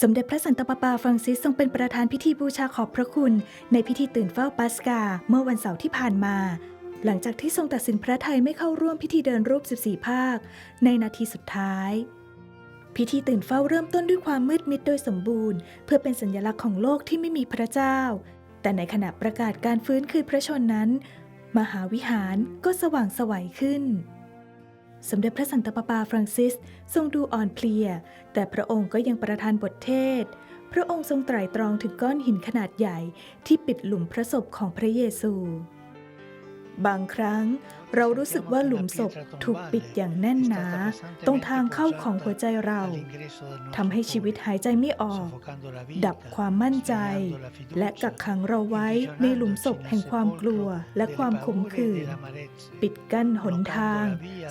สมเด็จพระสันตะปาปาฟรังซิสทรงเป็นประธานพิธีบูชาขอบพระคุณ ในพิธีตื่นเฝ้าปัสกา เมื่อวันเสาร์ที่ผ่านมา หลังจากที่ทรงตัดสินพระไทยไม่เข้าร่วมพิธีเดินรูป 14 ภาค ในนาทีสุดท้าย พิธีตื่นเฝ้าเริ่มต้นด้วยความมืดมิดโดยสมบูรณ์ เพื่อเป็นสัญลักษณ์ของโลกที่ไม่มีพระเจ้า แต่ในขณะประกาศการฟื้นคืนพระชนนั้น มหาวิหารก็สว่างสวัยขึ้น สมเด็จพระสันตะปาปาฟรังซิสทรงดูอ่อนเพลีย แต่พระองค์ก็ยังประทานบทเทศ พระองค์ทรงไตร่ตรองถึงก้อนหินขนาดใหญ่ที่ปิดหลุมพระศพของพระเยซู บางครั้งเรารู้สึกว่าหลุมศพถูกปิดอย่างแน่นหนา ตรงทางเข้าของหัวใจเราทำให้ชีวิตหายใจไม่ออก ดับความมั่นใจ และกักขังเราไว้ในหลุมศพแห่งความกลัวและความขมขื่นปิดกั้นหนทาง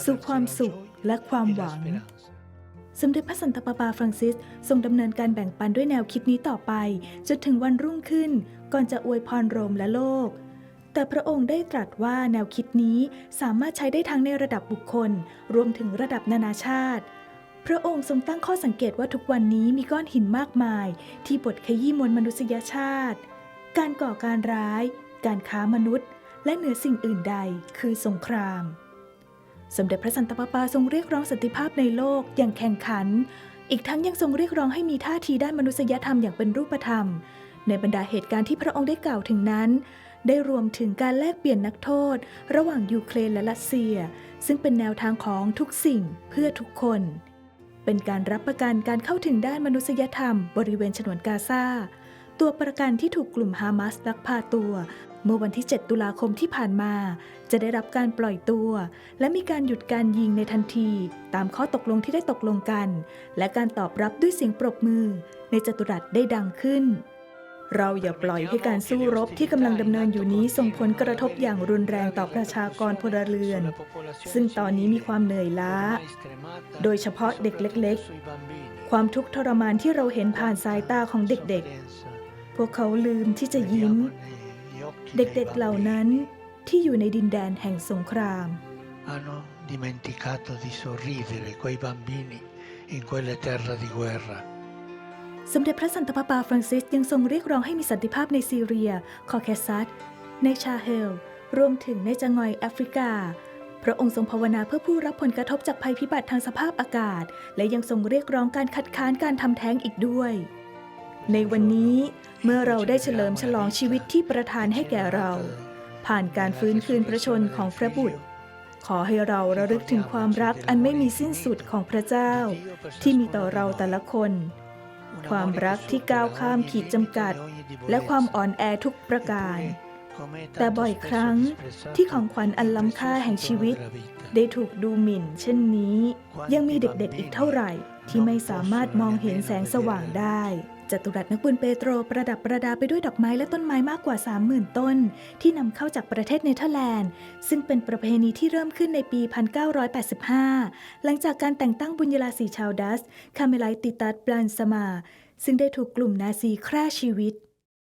สู่ความสุขและความหวัง สมเด็จพระสันตะปาปาฟรังซิส ทรงดำเนินการแบ่งปันด้วยแนวคิดนี้ต่อไป จนถึงวันรุ่งขึ้น ก่อนจะอวยพรโรมและโลก แต่พระองค์ได้ตรัสว่าแนวคิดนี้สามารถใช้ได้ทั้งในระดับบุคคล รวมถึงระดับนานาชาติ พระองค์ทรงตั้งข้อสังเกตว่าทุกวันนี้มีก้อนหินมากมาย ที่บดขยี้มวลมนุษยชาติ การก่อการร้าย การค้ามนุษย์ และเหนือสิ่งอื่นใดคือสงคราม สมเด็จพระสันตะปาปาทรงเรียกร้องสันติภาพในโลกอย่างแข่งขัน อีกทั้งยังทรงเรียกร้องให้มีท่าทีด้านมนุษยธรรมอย่างเป็นรูปธรรม ในบรรดาเหตุการณ์ที่พระองค์ได้กล่าวถึงนั้น ได้รวมถึงการแลกเปลี่ยนนักโทษ ระหว่างยูเครนและรัสเซีย ซึ่งเป็นแนวทางของทุกสิ่งเพื่อทุกคน เป็นการรับประกันการเข้าถึงด้านมนุษยธรรม บริเวณฉนวนกาซาตัวประกันที่ถูกกลุ่มฮามาสลักพาตัว เมื่อวันที่ 7 ตุลาคมที่ผ่านมา จะได้รับการปล่อยตัว และมีการหยุดการยิงในทันที ตามข้อตกลงที่ได้ตกลงกัน และการตอบรับด้วยเสียงปรบมือ ในจัตุรัสได้ดังขึ้น เราอย่าปล่อยให้การสู้รบที่กำลังดำเนินอยู่นี้ส่งผลกระทบอย่างรุนแรงต่อประชากรพลเรือน ซึ่งตอนนี้มีความเหนื่อยล้า โดยเฉพาะเด็กเล็ก ๆ ความทุกข์ทรมานที่เราเห็นผ่านสายตาของเด็กๆ พวกเขาลืมที่จะยิ้ม เด็กๆเหล่านั้นที่อยู่ในดินแดนแห่งสงคราม hanno dimenticato di sorridere quei bambini in quelle terre di guerra. สมเด็จพระสันตะปาปาฟรังซิสยังทรงเรียกร้องให้มีสันติภาพในซีเรีย คอแคซัส ในชาเฮล รวมถึงในจังอยแอฟริกา พระองค์ทรงภาวนาเพื่อผู้รับผลกระทบจากภัยพิบัติทางสภาพอากาศ และยังทรงเรียกร้องการคัดค้านการทำแท้งอีกด้วย ในวันนี้เมื่อเราได้เฉลิมฉลองชีวิตที่ประทานให้แก่เรา ผ่านการฟื้นคืนพระชนของพระบุตรขอให้เราระลึกถึงความรักอันไม่มีสิ้นสุดของพระเจ้า ที่มีต่อเราแต่ละคน ความรักที่ก้าวข้ามขีดจำกัด และความอ่อนแอทุกประการ แต่บ่อยครั้งที่ของขวัญอันล้ำค่าแห่งชีวิตได้ถูกดูหมิ่น เช่นนี้ ยังมีเด็กๆ อีกเท่าไหร่ ที่ไม่สามารถมองเห็นแสงสว่างได้จัตุรัสนักบุญเปโตรประดับประดาไปด้วยดอกไม้และต้นไม้มากกว่า 30,000 ต้น ที่นำเข้าจากประเทศเนเธอร์แลนด์ ซึ่งเป็นประเพณีที่เริ่มขึ้นในปี 1985 หลังจากการแต่งตั้งบุญยราศีชาวดัส คาเมไลติตัสบลันสมา ซึ่งได้ถูกกลุ่มนาซีฆ่าชีวิต